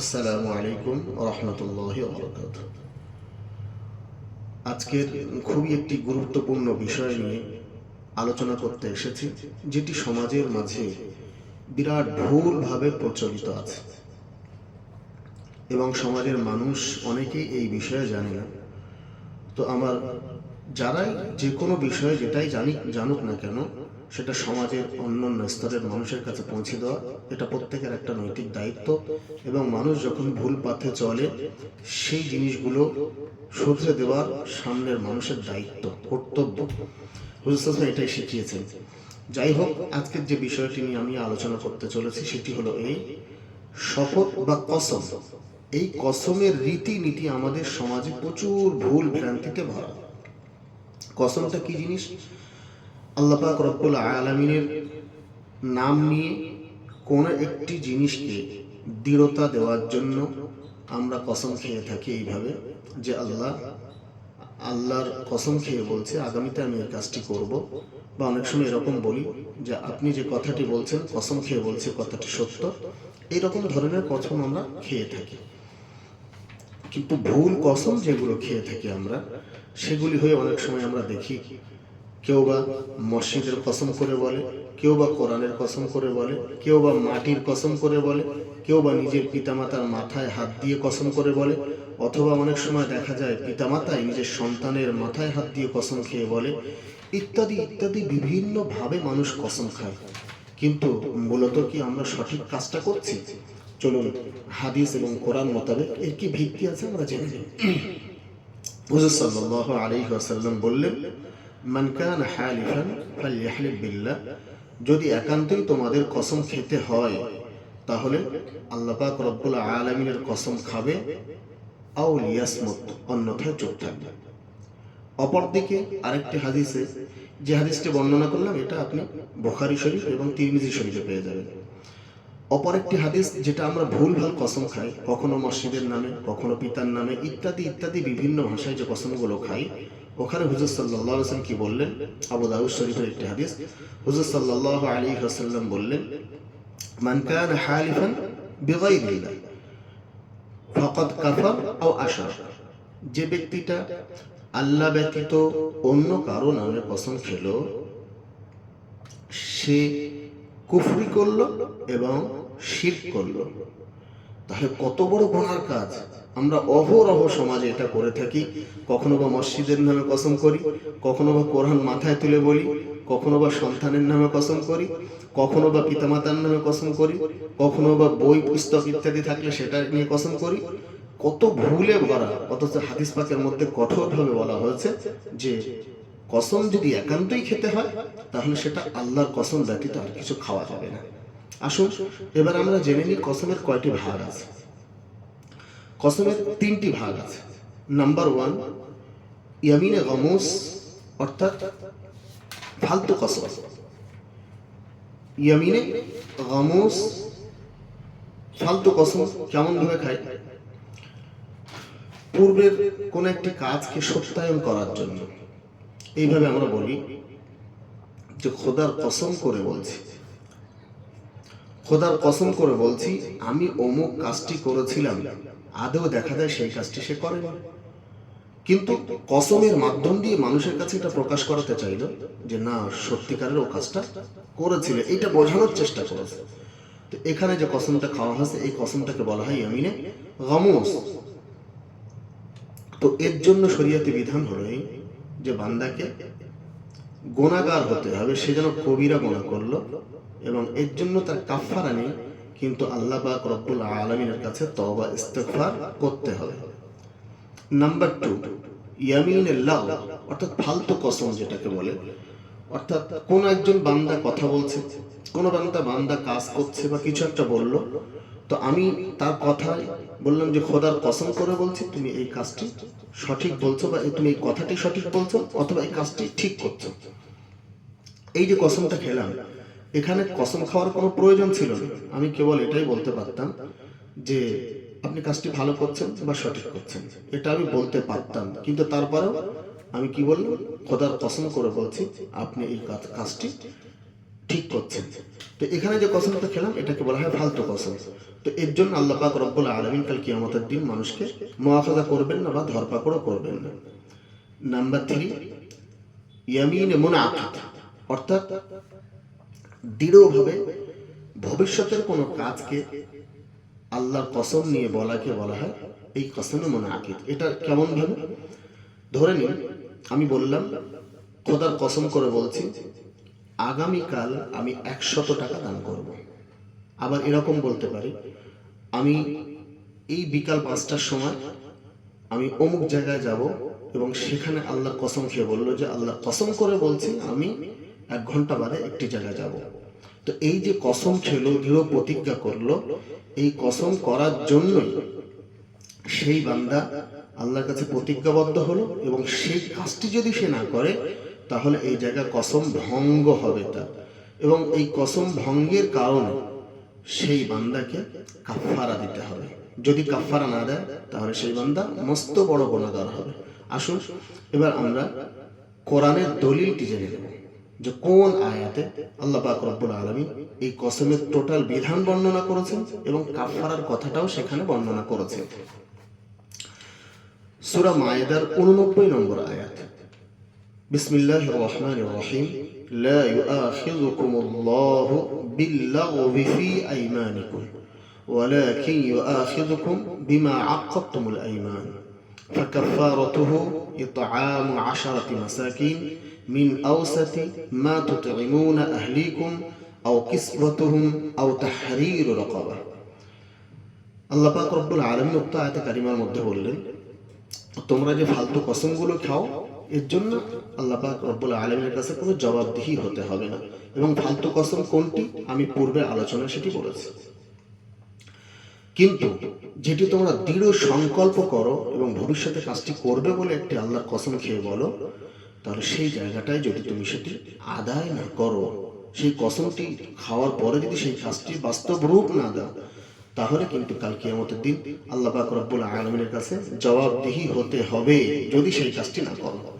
আসসালামু আলাইকুম রহমতুল্লাহ বরকাত আজকের খুবই একটি গুরুত্বপূর্ণ বিষয় নিয়ে আলোচনা করতে এসেছি, যেটি সমাজের মাঝে বিরাট ভুলভাবে প্রচলিত আছে। এবং সমাজের মানুষ অনেকেই এই বিষয়ে জানে না। তো আমার যারাই যে কোনো বিষয়ে যেটাই জানি জানুক না কেন, সেটা সমাজের অন্যান্য স্তরের মানুষের কাছে পৌঁছে দেওয়া, এটা প্রত্যেকের একটা নৈতিক দায়িত্ব। এবং মানুষ যখন ভুল পথে চলে, সেই জিনিসগুলো শুধরে দেওয়ার সামনের মানুষের দায়িত্ব, কর্তব্য। হুজুর এটাই শিখিয়েছেন। যাই হোক, আজকের যে বিষয়টি নিয়ে আমি আলোচনা করতে চলেছি, সেটি হলো এই, শপথ বা কসম। এই কসমের রীতিনীতি আমাদের সমাজে প্রচুর ভুল ভ্রান্তিতে ভরা। কসমটা কি জিনিস? আল্লাহ পাক রব্বুল আলমিনের নাম নিয়ে কোনো একটি জিনিসকে দৃঢ়তা দেওয়ার জন্য আমরা কসম খেয়ে থাকি এইভাবে যে আল্লাহ, আল্লাহর কসম খেয়ে বলছে, আগামীতে আমি এই কাজটি করব। বা অনেক সময় এরকম বলি যে, আপনি যে কথাটি বলছেন, কসম খেয়ে বলছে কথাটি সত্য। এইরকম ধরনের কসম আমরা খেয়ে থাকি। কিন্তু ভুল কসম যেগুলো খেয়ে থাকি আমরা সেগুলি হয়ে অনেক সময় আমরা দেখি। কেউ বা মসজিদের কসম করে বলে, কেউ বা কোরআনের কসম করে বলে, কেউ বা মাটির কসম করে বলে, কেউ বা নিজের পিতামাতার মাথায় হাত দিয়ে কসম করে বলে, অথবা অনেক সময় দেখা যায় পিতামাতাই নিজের সন্তানের মাথায় হাত দিয়ে কসম খেয়ে বলে, ইত্যাদি ইত্যাদি বিভিন্নভাবে মানুষ কসম খায়। কিন্তু মূলত কি আমরা সঠিক কাজটা করছি? চলুন, হাদিস এবং কোরআন মোতাবেক এর কি ভিত্তি আছে আমরা জেনে নিই। হুজুর আলাইহি ওয়াসাল্লাম বললেন হালিফান বিল্লাহ। যদি একান্তই তোমাদের কসম খেতে হয়, তাহলে আল্লাহ পাক রব্বুল আলামিনের কসম খাবে, আও লিয়াসমুত, অন্যথায় চুপ থাকবে। অপরদিকে আরেকটি হাদিসে, যে হাদিসটি বর্ণনা করলাম, এটা আপনি বুখারী শরীফ এবং তিরমিজি শরীফে পেয়ে যাবেন। অপর একটি হাদিস যেটা আমরা ভুল ভালো কসম খাই, কখনো মসজিদের নামে, কখনো পিতার নামে, ইত্যাদি ইত্যাদি বিভিন্ন ভাষায় যে কসমগুলো খাই, ওখানে হুজুর সাল্লাহ হাসান কি বললেন? আবু দাউদ শরীফের একটি হাদিস। হুজুর সাল্লাহ আলী হাসাল্লাম বললেন, মান কান হালিফান বিগাইরিল্লাহ ফকত কাফার ও আশা যে ব্যক্তিটা আল্লাহ ব্যতীত অন্য কারও নামে কসম খেলো, সে কুফরি করল এবং শির করল। তাহলে কত বড় গোনার কাজ? আমরা অহরহ সমাজে এটা করে থাকি। কখনো বা মসজিদের নামে কসম করি, কখনো বা কোরআন মাথায় তুলে বলি, কখনো বা সন্তানের নামে কসম করি, কখনো বা পিতামাতার নামে কসম করি, কখনো বা বই, পুস্তক ইত্যাদি থাকলে সেটা নিয়ে কসম করি। কত ভুলে ভরা, অথচ হাদিস পাকের মধ্যে কঠোরভাবে বলা হয়েছে যে কসম যদি একান্তই খেতে হয়, তাহলে সেটা আল্লাহর কসম ব্যতীত আর কিছু খাওয়া যাবে না। আসুন, এবার আমরা জেনে নিই কসমের কয়টি ভাগ আছে। কসমের তিনটি ভাগ আছে। নাম্বার ওয়ান ইয়ামিনে গমুস, অর্থাৎ ফালতু কসম। ইয়ামিনে গমুস, ফালতু কসম কেমন ভাবে খায়? পূর্বের কোন একটি কাজকে সত্যায়ন করার জন্য। এইভাবে আমরা বলি যে খোদার কসম করে বলছি। খোদার কসম করে বলছি, আমি অমুক কাজটি করেছিলাম, আদৌ দেখা যায় সেই কাজটি সে করেনি। কিন্তু কসমের মাধ্যম দিয়ে মানুষের কাছে এটা প্রকাশ করাতে চাইল যে, না, সত্যিকারের ও কাজটা করেছিল। এটা বোঝানোর চেষ্টা করেছে। তো এখানে যে কসমটা খাওয়া হয়েছে, এই কসমটাকে বলা হয় ইয়ামিনে গমস। তো এর জন্য শরীয়তে বিধান হলো যে বান্দাকে গোনাগার হতে হবে, সে যেন কবিরা গোনা করল এবং এর জন্য তার কাফারা নেই, কিন্তু আল্লাহ পাক রব্বুল আলমিনের কাছে তবা ইস্তেগফার করতে হবে। নাম্বার টু ইয়ামিন লাউ, অর্থাৎ ফালতু কসম যেটাকে বলে, অর্থাৎ কোন একজন বান্দা কথা বলছে, কোন বান্দা বান্দা কাজ করছে বা কিছু একটা বলল তো আমি তার কথায় বললাম যে, খোদার কসম করে বলছি, তুমি এই কাজটি সঠিক বলছো বা তুমি এই কথাটি সঠিক বলছো অথবা এই কাজটি ঠিক করছ। এই যে কসমটা খেলাম, এখানে কসম খাওয়ার কোনো প্রয়োজন ছিল না। আমি কেবল এটাই বলতে পারতাম যে, আপনি কাজটি ভালো করছেন বা সঠিক করছেন। এটা আমি বলতে পারতাম, কিন্তু তারপরেও আমি কি বললাম, খোদার কসম করে বলছি, আপনি এই কাজটি ঠিক করছেন তো এখানে যে কসমটা খেলাম, এটাকে বলা হয় ফালতু কসম। তো এর জন্য আল্লাহ পাক রব্বুল আলমিন কাল কিয়ামতের দিন মানুষকে মোয়াফাজা করবেন না বা ধরপাকড়ও করবেন না। নাম্বার থ্রি, ইয়ামিন মনে আকিদ অর্থাৎ দৃঢ়ভাবে ভবিষ্যতের কোনো কাজকে আল্লাহর কসম নিয়ে বলাকে বলা হয় এই কসমে মনে আকিদ এটা কেমন ভাবে ধরে নিন, আমি বললাম, খোদার কসম করে বলছি আগামীকাল আমি একশত টাকা দান করব। আবার এরকম বলতে পারি, আমি এই বিকাল পাঁচটার সময় আমি অমুক জায়গায় যাব এবং সেখানে আল্লাহর কসম খেয়ে বলল যে, আল্লাহ কসম করে বলছি আমি এক ঘণ্টা বাদে একটি জায়গায় যাব। তো এই যে কসম খেলো, দৃঢ় প্রতিজ্ঞা করল, এই কসম করার জন্যই সেই বান্দা আল্লাহর কাছে প্রতিজ্ঞাবদ্ধ হলো এবং সেই কাজটি যদি সে না করে তাহলে এই জায়গা কসম ভঙ্গ হবে তার। এবং এই কসম ভঙ্গের কারণে সেই বান্দাকে কাফারা দিতে হবে। যদি কাফারা না দেয়, তাহলে সেই বান্দা মস্ত বড় গুণাগার হবে। আসুন, এবার আমরা কোরআনের দলিলটি জেনে নেব যে কোন আয়াতে আল্লাহ পাক রব্বুল আলামিন এই কসমের টোটাল বিধান বর্ণনা করেছেন এবং কাফারার কথাটাও সেখানে বর্ণনা করেছেন। সূরা মায়েদার 89 নম্বর আয়াত। বিসমিল্লাহির রহমানির রহিম لا يؤاخذكم الله باللغو في أيمانكم ولكن يؤاخذكم بما عقدتم الأيمان فكفارته إطعام عشرة مساكين من أوسط ما تطعمون أهليكم أو كسوتهم أو تحرير رقبة আল্লাহ পাক রব্বুল আলমী উক্ত আয়তে কারিমার মধ্যে বললেন তোমরা যে ফালতু কসমগুলো খাও এর জন্য আল্লাহ পাক রব্বুল আলমের কাছে কোনো জবাবদিহি হতে হবে না। এবং ফালতু কসম কোনটি? আমি পূর্বে আলোচনায় সেটি বলেছি। কিন্তু যেটি তোমরা দৃঢ় সংকল্প করো এবং ভবিষ্যতে কাজটি করবে বলে একটি আল্লাহর কসম খেয়ে বলো, তাহলে সেই জায়গাটায় যদি তুমি সেটি আদায় না করো, সেই কসমটি খাওয়ার পরে যদি সেই কাজটি বাস্তব রূপ না দাও, তাহলে কিন্তু কাল কিয়ামতের দিন আল্লাহ পাক রব্বুল আলমিনের কাছে জবাবদিহি হতে হবে যদি সেই কাজটি না করো।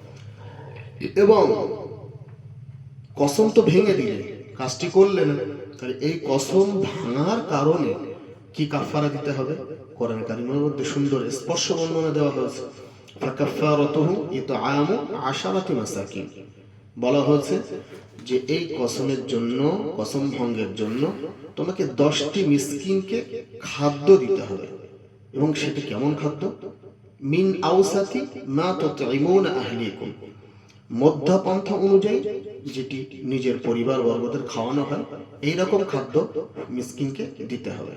এবং কসম তো ভেঙে দিলে, কাজটি করলে না। তাহলে এই কসম ভাঙার কারণে কি কাফারা দিতে হবে? কোরআন কারিমের মধ্যে সুন্দর স্পর্শ বর্ণনা দেওয়া হয়েছে। বলা হয়েছে যে এই কসমের জন্য, কসম ভঙ্গের জন্য তোমাকে দশটি মিসকিনকে খাদ্য দিতে হবে। এবং সেটি কেমন খাদ্য? মিন আউসাতি মা তুতঈমুনা আহলিকুম। মধ্যপন্থা অনুযায়ী যেটি নিজের পরিবার বর্গদের খাওয়ানো হয় এই রকম খাদ্য মিসকিনকে দিতে হবে।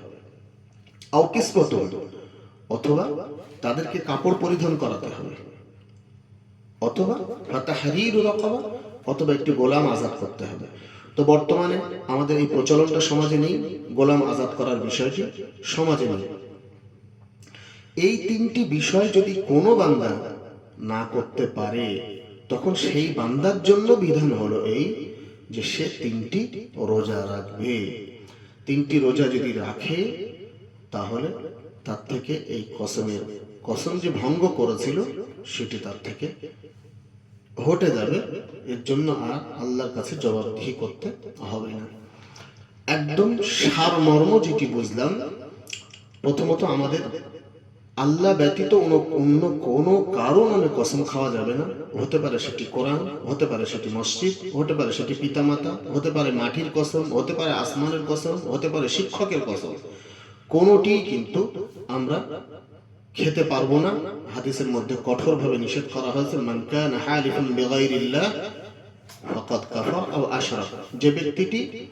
আউকিসপত অথবা তাদেরকে কাপড় পরিধান করাতে হবে। অথবা তাহারির রকবা অথবা একটি গোলাম আজাদ করতে হবে। তো বর্তমানে আমাদের এই প্রচলনটা সমাজে নেই, গোলাম আজাদ করার বিষয়টি সমাজে নেই। এই তিনটি বিষয় যদি কোনো বান্দা না করতে পারে তখন সেই বান্দার জন্য বিধান হলো এই যে সে তিনটি রোজা রাখবে। তিনটি রোজা যদি রাখে, তাহলে তার থেকে এই কসমের কসম যে ভঙ্গ করেছিল, সেটি তার থেকে হটে যাবে। এর জন্য আর আল্লাহর কাছে জবাবদিহি করতে হবে না। একদম সারমর্ম যেটি বুঝলাম, প্রথমত আমাদের আল্লাহ ব্যতীত অন্য- কোনো কারও নামে কসম খাওয়া যাবে না। হতে পারে সেটি কোরআন, হতে পারে সেটি মসজিদ, হতে পারে সেটি পিতামাতা, হতে পারে মাটির কসম, হতে পারে আসমানের কসম, হতে পারে শিক্ষকের কসম। কোনোটি কিন্তু আমরা খেতে পারব না। হাদিসের মধ্যে কঠোরভাবে নিষেধ করা হয়েছে, মান কানা হালিফুন বিগাইরিল্লাহ, ফাকাদ কাফার আও আশরাক। যে ব্যক্তিটি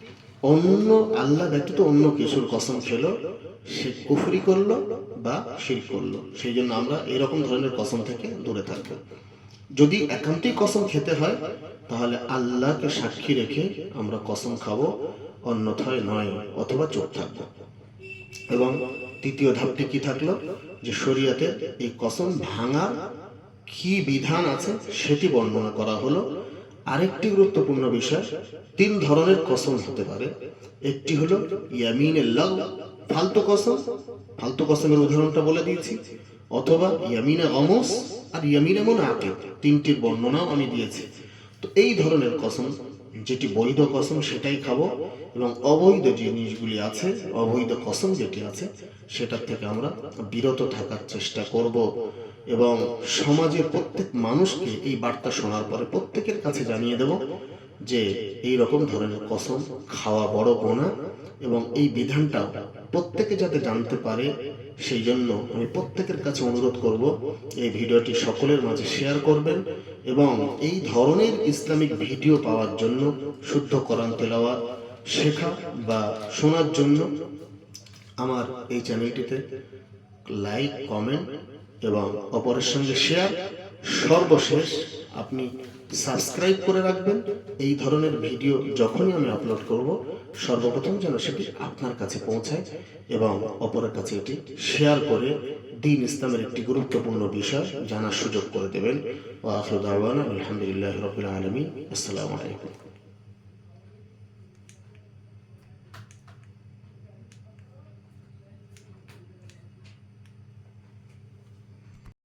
অন্য আল্লাহ ব্যতীত অন্য কিছুর কসম খেলো, সে কুফরি করল বা শির করল। সেই জন্য আমরা এরকম ধরনের কসম থেকে দূরে থাকব। যদি একান্তই কসম খেতে হয়, তাহলে আল্লাহকে সাক্ষী রেখে আমরা কসম খাব, অন্যথায় নয় অথবা চোখ থাকব। এবং তৃতীয় ধাপটি কি থাকল? যে শরিয়াতে এই কসম ভাঙার কি বিধান আছে সেটি বর্ণনা করা হলো। আরেকটি গুরুত্বপূর্ণ বিষয়, তিন ধরনের কসম হতে পারে। একটি হলো ইয়ামিনের লাগ ফালতু কসম। ফালতু কসমের উদাহরণটা বলে দিয়েছি। অথবা ইয়ামিনে অমস আর ইয়ামিনে মনে আকে তিনটির বর্ণনাও আমি দিয়েছি। তো এই ধরনের কসম, যেটি বৈধ কসম, সেটাই খাব এবং অবৈধ জিনিসগুলি আছে, অবৈধ কসম যেটি আছে, সেটার থেকে আমরা বিরত থাকার চেষ্টা করব। এবং সমাজের প্রত্যেক মানুষকে এই বার্তা শোনার পরে প্রত্যেকের কাছে জানিয়ে দেব যে এই রকম ধরনের কসম খাওয়া বড় গোনা এবং এই বিধানটাও প্রত্যেকে যাতে জানতে পারে, সেই জন্য আমি প্রত্যেকের কাছে অনুরোধ করব এই ভিডিওটি সকলের মাঝে শেয়ার করবেন এবং এই ধরনের ইসলামিক ভিডিও পাওয়ার জন্য শুদ্ধ করান তেলাওয়াত শেখা বা শোনার জন্য আমার এই চ্যানেলটিতে লাইক, কমেন্ট এবং অপরের সঙ্গে শেয়ার সর্বশেষ আপনি সাবস্ক্রাইব করে রাখবেন। এই ধরনের ভিডিও যখনই আমি আপলোড করব, সর্বপ্রথম যেন সেটি আপনার কাছে পৌঁছায় এবং অপরের কাছে এটি শেয়ার করে দিন ইসলামের একটি গুরুত্বপূর্ণ বিষয় জানার সুযোগ করে দেবেন। ও আলহামদুলিল্লাহ রবিল আলমী আসসালামু আলাইকুম।